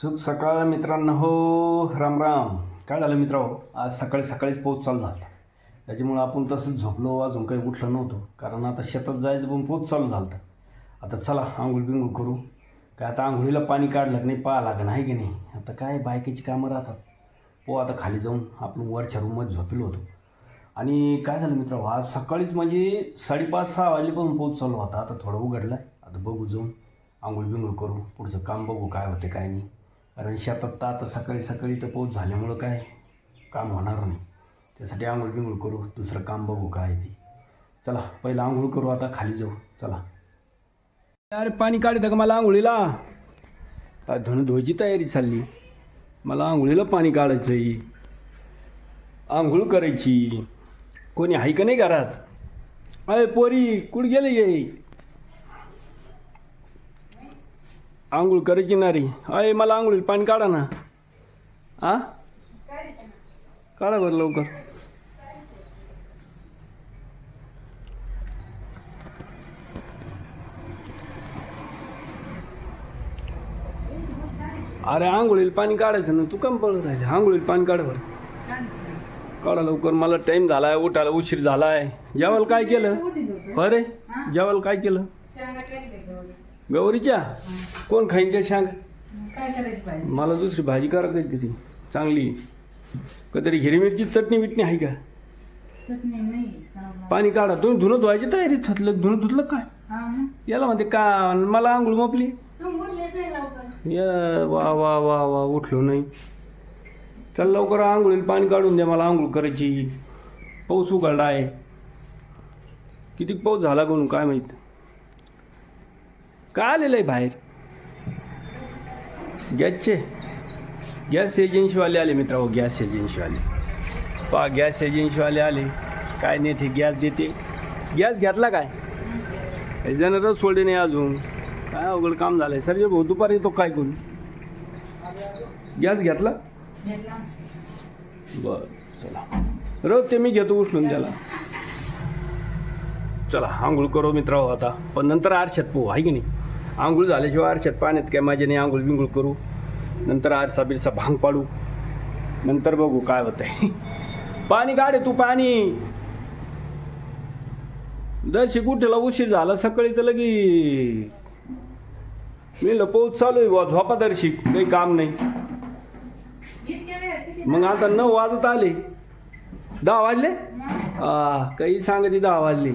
शुभ सकाळ मित्रांनो. हो राम राम. काय झालं मित्र आज सकाळी सकाळीच पोच चालू झाला. त्याच्यामुळं आपण तसंच झोपलो. अजून काही उठलं नव्हतं. कारण आता शेतात जायचं पण पोच चालू झाला आता चला आंघोळ बिंघोळ करू. काय आता आंघोळीला पाणी काढलं की नाही पाहा लागण आहे की नाही? आता काय बायकेची कामं राहतात. पो आता खाली जाऊन आपण वरच्या रूममध्ये झोपेलो होतो. आणि काय झालं मित्र आज सकाळीच म्हणजे साडेपाच सहा वाजलेपासून पोच चालू होता. आता थोडं उघडलं. आहे आता बघू जाऊन आंघोळ बिंघोळ करू. पुढचं काम बघू काय होते काय नाही. कारण शेतात तर आता सकाळी सकाळी तर पाऊस झाल्यामुळं काय काम होणार नाही. त्यासाठी आंघोळ बिंघोळ करू दुसरं काम बघू काय ते. चला पहिलं आंघोळ करू आता खाली जाऊ. चला. अरे पाणी काढतं का मला आंघोळीला? काय धुणं धुवायची तयारी चालली? मला आंघोळीला पाणी काढायचं आहे आंघोळ करायची. कोणी आहे का नाही घरात? अरे पोरी कुठं गेले ये आंघोळ करायची ना रे. अय मला आंघोळीला पाणी काढा ना. आ? काढा बरं लवकर. अरे आंघोळीला पाणी काढायचं ना. तू कम पडत राहिले. आंघोळीला पाणी काढ बरं. काढा लवकर. मला टाईम झालाय उठायला उशीर झालाय. जेवायला काय केलं? अरे जेवायला काय केलं? गौरीच्या? कोण खाईन त्या सांग. काय करायची पाहिजे मला दुसरी भाजी करा काहीतरी. चांगली. काहीतरी हिरवी मिरची चटणी बिटणी आहे का? चटणी नाही चांगलं. पाणी काढा. तुम्ही धुणं धुवायची तयारीत होतलं. धुणं धुतलं काय? हा ना. याला म्हणते का मला आंघोळ मोपली? तू बोललेच नाही लवकर. या वा वा वा वा उठलो नाही. चल लवकर आंघोळीला पाणी काढून द्या मला आंघोळ करायची. पाऊस उघडला आहे. किती पाऊस झाला कोण काय माहीत? काय आलेलं आहे बाहेर गॅसचे गॅस एजन्सीवाले आले मित्रा हो गॅस एजन्सीवाले. पा गॅस एजन्सीवाले आले. काय नाही ते गॅस देते. गॅस घेतला काय? जनरल सोडले नाही अजून. काय अवघड काम झालं आहे सर भाऊ दुपारी येतो काय करून गॅस घेतला? बर चला. रोज ते मी घेतो उचलून त्याला. चला आंघोळ करो मित्र हो, आता. पण नंतर आरशात पोहू आहे की नाही? आंघोळ झाल्याशिवाय आरशात पाण्यात काय माझ्या नाही आंघोळ बिंघोळ करू. नंतर आरसा बिरसा भांग पाडू. नंतर बघू काय होत आहे पाणी काढे तू पाणी. दर्शी कुठेला उशीर झाला सकाळी तर लगी मी पाऊस चालू आहे बुवा, झोपा दर्शी काही काम नाही. मग आता नऊ वाजत आले. दहा वाजले? आ काही सांगते दहा वाजले.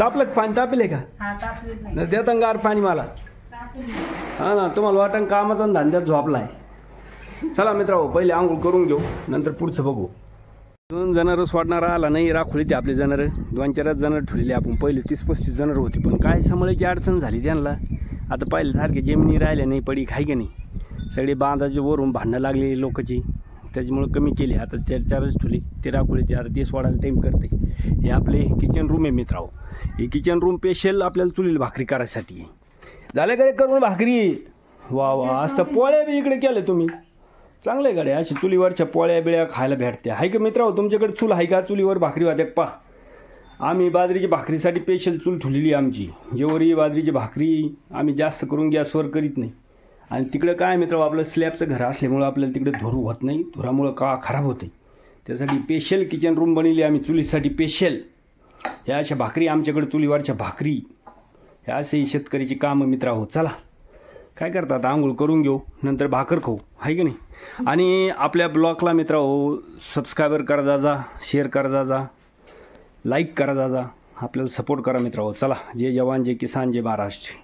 तापलं का पाणी तापले का? हा तापलीच नाही. देता गार पाणी मला. तापली नाही. हा ना तुम्हाला वाटण कामाचा आणि धंद्यात झोपलाय. चला मित्रांनो पहिले आंघोळ करून घेऊ नंतर पुढचं बघू. दोन जणर सोडणारा आला नाही राखोळी ते आपले जणर दोन चारच जणर ठेवलेले आपण पहिले तीस पस्तीस जणर होती पण काय सांभाळायची अडचण झाली त्यांना? आता पहिले सारखे जेमिनी राहिले नाही पडी खाय की नाही? सगळे बांधाचे वरून भांडणं लागली लोकची त्याच्यामुळं कमी केली. आता त्या चारच ठेवली. ते राखोळी ते आता देश वाढायला टाईम करते हे आपले किचन रूम आहे मित्रांनो. हे किचन रूम स्पेशल आपल्याला चुलीला भाकरी करायसाठी. आहे. झालं का रे करून भाकरी? वा वा. आज तर पोळ्या बी इकडे केल्या तुम्ही. चांगले गाड्या अशी चुलीवरच्या पोळ्या बिळ्या खायला भेटते. आहे का मित्र तुमच्याकडे चूल आहे का? चुलीवर भाकरी वाजक पा आम्ही बाजरीची भाकरीसाठी स्पेशल चूल ठुलेली आहे आमची. जेवरी बाजरीची भाकरी आम्ही जास्त करून गॅसवर करीत नाही. आणि तिकडं काय मित्र आपलं स्लॅबचं घर असल्यामुळं आपल्याला तिकडे धूर होत नाही. धुरामुळं का खराब होते त्यासाठी स्पेशल किचन रूम बनवली आम्ही चुलीसाठी स्पेशल ह्या अशा भाकरी आमच्याकडे चुलीवरच्या भाकरी. ह्या असे शेतकरीची कामं मित्र आहोत. चला. काय करतात? आंघोळ करून घेऊ नंतर भाकर खाऊ. आहे की नाही? आणि आपल्या ब्लॉगला मित्र हो सबस्क्रायबर करा जा जा शेअर करा जा जा लाईक करा जा जा आपल्याला सपोर्ट करा मित्र हो. चला. जय जवान जय किसान जय महाराष्ट्र.